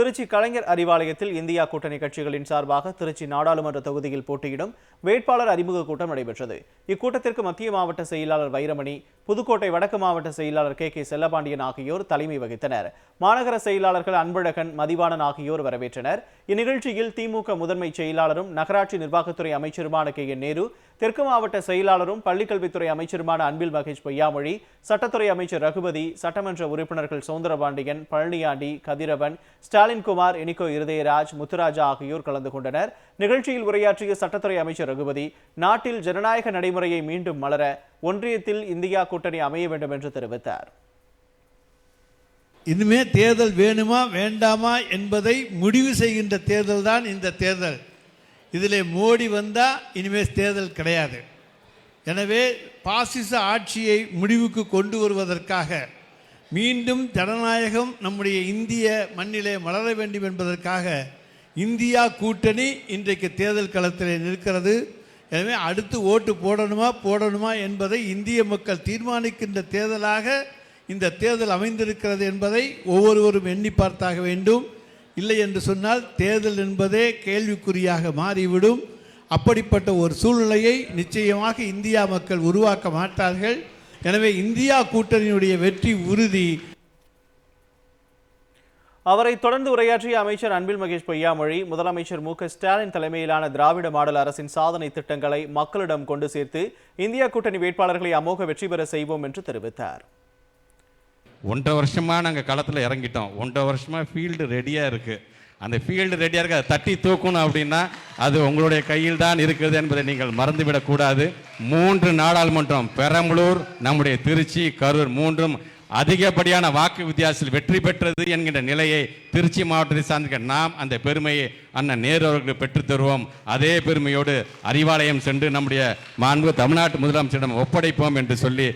திருச்சி கலைஞர் அறிவாலயத்தில் இந்தியா கூட்டணி கட்சிகளின் சார்பாக திருச்சி நாடாளுமன்ற தொகுதியில் போட்டியிடும் வேட்பாளர் அறிமுக கூட்டம் நடைபெற்றது. இக்கூட்டத்திற்கு மத்திய மாவட்ட செயலாளர் வைரமணி புதுக்கோட்டை வடக்கு மாவட்ட செயலாளர் கே. கே. செல்லபாண்டியன் ஆகியோர் தலைமை வகித்தனர். மாநகர செயலாளர்கள் அன்பழகன் மதிவாணன் ஆகியோர் வரவேற்றனர். இந்நிகழ்ச்சியில் திமுக முதன்மை செயலாளரும் நகராட்சி நிர்வாகத்துறை அமைச்சருமான கே. என். நேரு தெற்கு மாவட்ட செயலாளரும் பள்ளிக்கல்வித்துறை அமைச்சருமான அன்பில் மகேஷ் பொய்யாமொழி சட்டத்துறை அமைச்சர் ரகுபதி சட்டமன்ற உறுப்பினர்கள் சவுந்தரபாண்டியன் பழனியாண்டி கதிரவன் ஸ்டாலின் குமார் இனிகோ இருதயராஜ் முத்துராஜா ஆகியோர் கலந்து கொண்டனர். நிகழ்ச்சியில் உரையாற்றிய சட்டத்துறை அமைச்சர் ரகுபதி நாட்டில் ஜனநாயக நடைமுறையை மீண்டும் மலர ஒன்றியத்தில் இந்தியா கூட்டணி அமைய வேண்டும் என்று தெரிவித்தார். இனிமே தேர்தல் வேணுமா வேண்டாமா என்பதை முடிவு செய்கின்ற தேர்தல் தான் இந்த தேர்தல். இதில் மோடி வந்தால் இனிமேல் தேர்தல் கிடையாது. எனவே பாசிச ஆட்சியை முடிவுக்கு கொண்டு வருவதற்காக மீண்டும் ஜனநாயகம் நம்முடைய இந்திய மண்ணிலே மலர வேண்டும் என்பதற்காக இந்தியா கூட்டணி இன்றைக்கு தேர்தல் களத்தில் நிற்கிறது. எனவே அடுத்து ஓட்டு போடணுமா போடணுமா என்பதை இந்திய மக்கள் தீர்மானிக்கின்ற தேர்தலாக இந்த தேர்தல் அமைந்திருக்கிறது என்பதை ஒவ்வொருவரும் எண்ணி பார்த்தாக வேண்டும். இல்லை என்று சொன்னால் தேர்தல் என்பதே கேள்விக்குறியாக மாறிவிடும். அப்படிப்பட்ட ஒரு சூழ்நிலையை நிச்சயமாக இந்தியா மக்கள் உருவாக்க மாட்டார்கள். எனவே இந்தியா கூட்டணியுடைய வெற்றி உறுதி. அவரை தொடர்ந்து உரையாற்றிய அமைச்சர் அன்பில் மகேஷ் பொய்யாமொழி முதலமைச்சர் மு ஸ்டாலின் தலைமையிலான திராவிட மாடல் அரசின் சாதனை திட்டங்களை மக்களிடம் கொண்டு சேர்த்து இந்தியா கூட்டணி வேட்பாளர்களை அமோக வெற்றி பெற செய்வோம் என்று தெரிவித்தார். ஒன்றரை வருஷமாக நாங்கள் களத்தில் இறங்கிட்டோம். ஒன்றரை வருஷமாக ஃபீல்டு ரெடியாக இருக்குது அந்த ஃபீல்டு ரெடியாக இருக்குது அதை தட்டி தூக்கணும் அப்படின்னா அது உங்களுடைய கையில் தான் இருக்குது என்பதை நீங்கள் மறந்துவிடக்கூடாது மூன்று நாடாளுமன்றம் பெரம்பலூர் நம்முடைய திருச்சி கரூர் மூன்றும் அதிகப்படியான வாக்கு வித்தியாசத்தில் வெற்றி பெற்றது என்கின்ற நிலையை திருச்சி மாவட்டத்தை சார்ந்திருக்க நாம் அந்த பெருமையை அண்ணன் நேரு அவர்களுக்கு பெற்றுத் தருவோம். அதே பெருமையோடு அறிவாலயம் சென்று நம்முடைய மாண்பு தமிழ்நாட்டு முதலமைச்சரிடம் ஒப்படைப்போம் என்று சொல்லி